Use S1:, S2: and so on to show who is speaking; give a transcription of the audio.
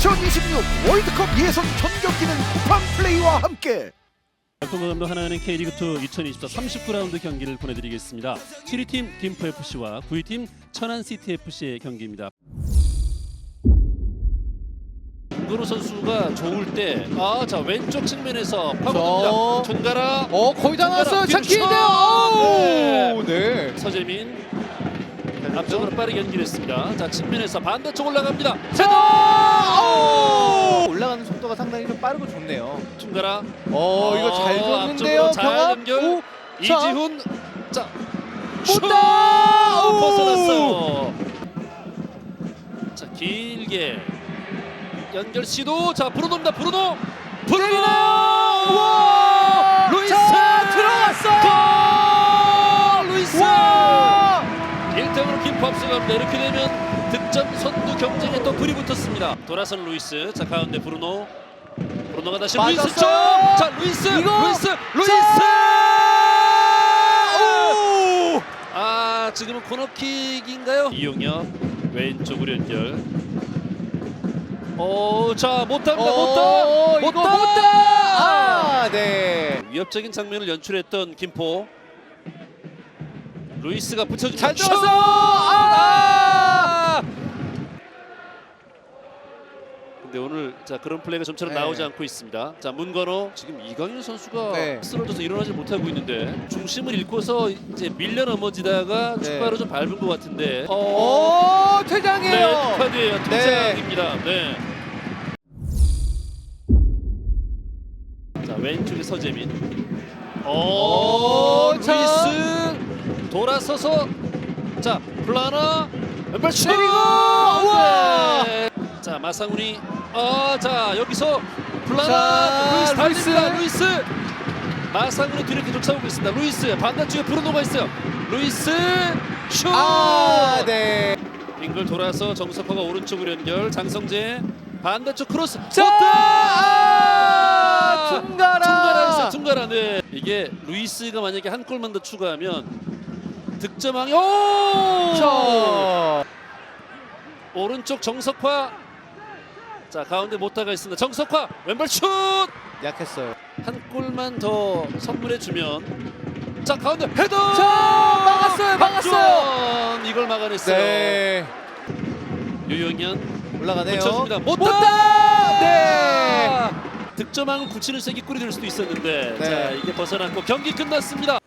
S1: 2026 월드컵 예선 전 경기는 쿠팡 플레이와 함께
S2: 감독 하나은행 K리그2 2024 39라운드 경기를 보내드리겠습니다. 7위팀 김포FC와 9위팀 천안CTFC의 경기입니다. 김건우 선수가 좋을 때, 아, 자 왼쪽 측면에서 파고듭니다. 총가라,
S3: 어 거의 다 나왔어요. 차키인데요.
S2: 슛!
S3: 오, 네.
S2: 서재민 앞쪽으로 빠르게 연결했습니다. 자 측면에서 반대쪽 올라갑니다.
S3: 오! 올라가는 속도가 상당히 좀 빠르고 좋네요.
S2: 총가라,
S3: 어 이거 잘 줬는데요.
S2: 앞쪽으로 잘
S3: 경합.
S2: 연결.
S3: 오,
S2: 이지훈, 자
S3: 못다! 오!
S2: 벗어났어요. 자 길게 연결 시도. 자 브루노입니다. 브루노. 브루노.
S3: 우와!
S2: 앞서갑니다. 이렇게 되면 득점 선두 경쟁에 또 불이 붙었습니다. 돌아선 루이스. 자 가운데 브루노. 브루노가 다시 루이스 쪽. 자 루이스.
S3: 이거!
S2: 루이스. 루이스.
S3: 오!
S2: 아 지금은 코너킥인가요? 이용혁 왼쪽으로 연결. 오 자 못합니다
S3: 어,
S2: 못다
S3: 이거
S2: 못다
S3: 못다! 아, 네.
S2: 위협적인 장면을 연출했던 김포 루이스가 붙여줍니다
S3: 잘
S2: 슛!
S3: 들었어요! 아!
S2: 근데 오늘 자 그런 플레이가 좀처럼
S3: 네.
S2: 나오지 않고 있습니다. 자 문건호 지금 이강인 선수가
S3: 네.
S2: 쓰러져서 일어나지 못하고 있는데 중심을 잃고서 이제 밀려 넘어지다가
S3: 네.
S2: 축가로 좀 밟은 것 같은데. 어,
S3: 오,
S2: 네,
S3: 퇴장이에요.
S2: 카드예요.
S3: 네.
S2: 퇴장입니다. 네. 자 왼쪽에 서재민. 오,
S3: 오, 자.
S2: 루이스 돌아서서 자 플라나 왼발 슛.
S3: 때리고! 우와!
S2: 네. 자 마상훈이 어자 여기서 플라나
S3: 자,
S2: 루이스 달립니다.
S3: 루이스.
S2: 루이스. 마상훈이 뒤로 이렇게 쫓아오고 있습니다. 루이스 반대쪽에 브루노가 있어요. 루이스 슛.
S3: 아, 네.
S2: 빙글 돌아서 정석화가 오른쪽으로 연결 장성재 반대쪽 크로스
S3: 자! 아, 퉁가라!
S2: 퉁가라에서 퉁가라 네 이게 루이스가 만약에 한 골만 더 추가하면 득점왕이 오
S3: 자.
S2: 오른쪽 정석화 자 가운데 못다가 있습니다 정석화 왼발 슛한
S3: 약했어요.
S2: 골만 더 선물해 주면 자 가운데 헤더
S3: 자, 막았어요, 막았어요.
S2: 박주원 이걸 막아냈어요
S3: 네.
S2: 유영현
S3: 올라가네요.
S2: 붙여줍니다. 못다!
S3: 못다! 네.
S2: 득점왕은 굳히는 세기 꿀이 될 수도 있었는데
S3: 네.
S2: 자 이게 벗어났고 경기 끝났습니다.